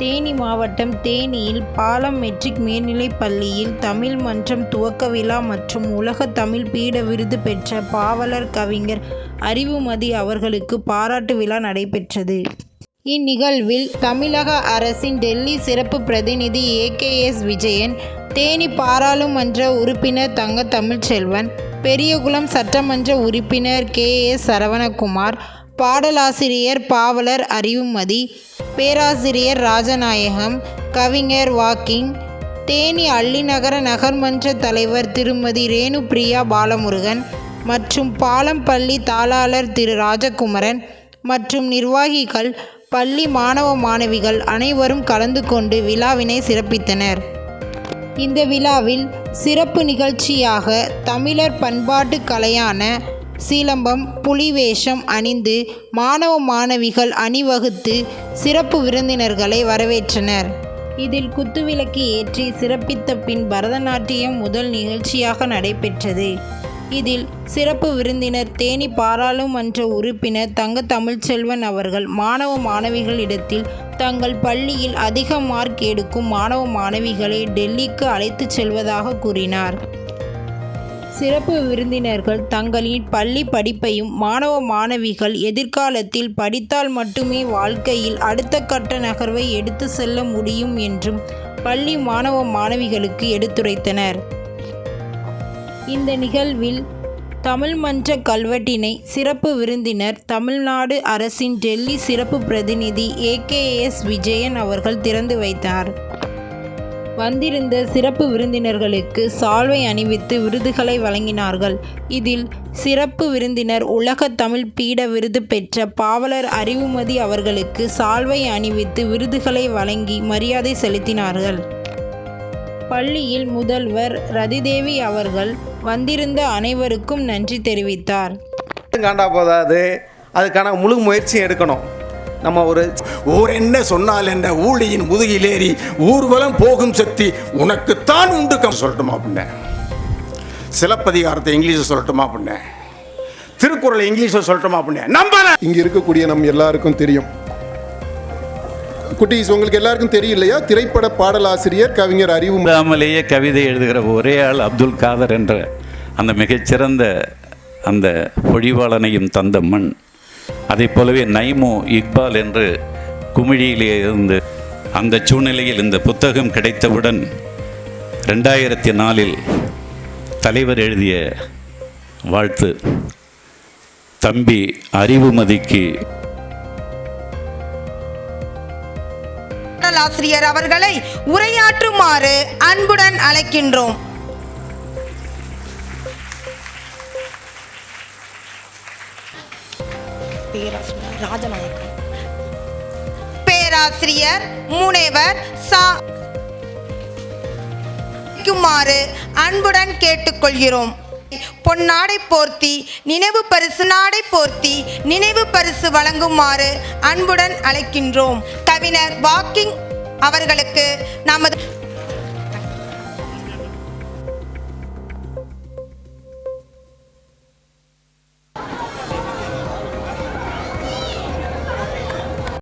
தேனி மாவட்டம் தேனியில் பாலம் மெட்ரிக் மேல்நிலைப் பள்ளியில் தமிழ் மன்றம் துவக்க விழா மற்றும் உலக தமிழ் பீட விருது பெற்ற பாவலர் கவிஞர் அறிவுமதி அவர்களுக்கு பாராட்டு விழா நடைபெற்றது. இந்நிகழ்வில் தமிழக அரசின் டெல்லி சிறப்பு பிரதிநிதி ஏகேஎஸ் விஜயன் தேனி பாராளுமன்ற உறுப்பினர் தங்க தமிழ்ச்செல்வன் பெரியகுளம் சட்டமன்ற உறுப்பினர் கே எஸ் சரவணகுமார் பாடலாசிரியர் பாவலர் அறிவுமதி பேராசிரியர் ராஜநாயகம் கவிஞர் வாக்கிங் தேனி அள்ளிநகர நகர்மன்ற தலைவர் திருமதி ரேணுபிரியா பாலமுருகன் மற்றும் பாலம்பள்ளி தாளாளர் திரு ராஜகுமரன் மற்றும் நிர்வாகிகள் பள்ளி மாணவ மாணவிகள் அனைவரும் கலந்து கொண்டு விழாவினை சிறப்பித்தனர். இந்த விழாவில் சிறப்பு நிகழ்ச்சியாக தமிழர் பண்பாட்டு கலையான சீலம்பம் புலிவேஷம் அணிந்து மாணவ மாணவிகள் அணிவகுத்து சிறப்பு விருந்தினர்களை வரவேற்றனர். இதில் குத்துவிளக்கு ஏற்றி சிறப்பித்த பின் பரதநாட்டியம் முதல் நிகழ்ச்சியாக நடைபெற்றது. இதில் சிறப்பு விருந்தினர் தேனி பாராளுமன்ற உறுப்பினர் தங்க தமிழ்ச்செல்வன் அவர்கள் மாணவ மாணவிகளிடத்தில் தங்கள் பள்ளியில் அதிக மார்க் எடுக்கும் மாணவ மாணவிகளை டெல்லிக்கு அழைத்துச் செல்வதாக கூறினார். சிறப்பு விருந்தினர்கள் தங்களின் பள்ளி படிப்பையும் மாணவ மாணவிகள் எதிர்காலத்தில் படித்தால் மட்டுமே வாழ்க்கையில் அடுத்த கட்ட நகர்வை எடுத்து செல்ல முடியும் என்றும் பள்ளி மாணவ மாணவிகளுக்கு எடுத்துரைத்தனர். இந்த நிகழ்வில் தமிழ் மன்ற கல்வெட்டினை சிறப்பு விருந்தினர் தமிழ்நாடு அரசின் டெல்லி சிறப்பு பிரதிநிதி ஏகேஎஸ் விஜயன் அவர்கள் திறந்து வைத்தார். வந்திருந்த சிறப்பு விருந்தினர்களுக்கு சால்வை அணிவித்து விருதுகளை வழங்கினார்கள். இதில் சிறப்பு விருந்தினர் உலக தமிழ் பீட விருது பெற்ற பாவலர் அறிவுமதி அவர்களுக்கு சால்வை அணிவித்து விருதுகளை வழங்கி மரியாதை செலுத்தினார்கள். பள்ளியில் முதல்வர் ரதிதேவி அவர்கள் வந்திருந்த அனைவருக்கும் நன்றி தெரிவித்தார். காண்டா போதாது. அதுக்கான முழு முயற்சியும் எடுக்கணும். நம்ம ஒரு ஊர் என்ன சொன்னால் என்ன ஊழியின் முதுகிலேறி ஊர்வலம் போகும் சக்தி உனக்குத்தான் உண்டு கம். சொல்லட்டுமா அப்படின்னேன் சிலப்பதிகாரத்தை இங்கிலீஷில் சொல்லட்டுமா அப்படின்னேன் திருக்குறளை இங்கிலீஷில் சொல்லட்டுமா அப்படின்னேன் நம்பல இங்க இருக்கக்கூடிய நம் எல்லாருக்கும் தெரியும். குட்டீஸ் உங்களுக்கு எல்லாருக்கும் தெரியும் இல்லையா திரைப்பட பாடலாசிரியர் கவிஞர் அறிவு இல்லாமலேயே கவிதை எழுதுகிற ஒரே ஆள் அப்துல் காதர் என்ற அந்த மிகச்சிறந்த அந்த பொழிவாளனையும் தந்த மண். அதைப் போலவே நைமோ இக்பால் என்று குமிழியிலே இருந்து அந்த சூழ்நிலையில் இந்த புத்தகம் கிடைத்தவுடன் ரெண்டாயிரத்தி நாலில் தலைவர் எழுதிய வாழ்த்து தம்பி அறிவுமதிக்கு பாடலாசிரியர் அவர்களை உரையாற்றுமாறு அன்புடன் அழைக்கின்றோம். பேராசிரியர் முனைவர் சா அன்புடன் கேட்டுக்கொள்கிறோம். பொன்னாடை போர்த்தி நினைவு பரிசு நாடை போர்த்தி நினைவு பரிசு வழங்குமாறு அன்புடன் அழைக்கின்றோம். கவிஞர் வாக்கிங் அவர்களுக்கு நமது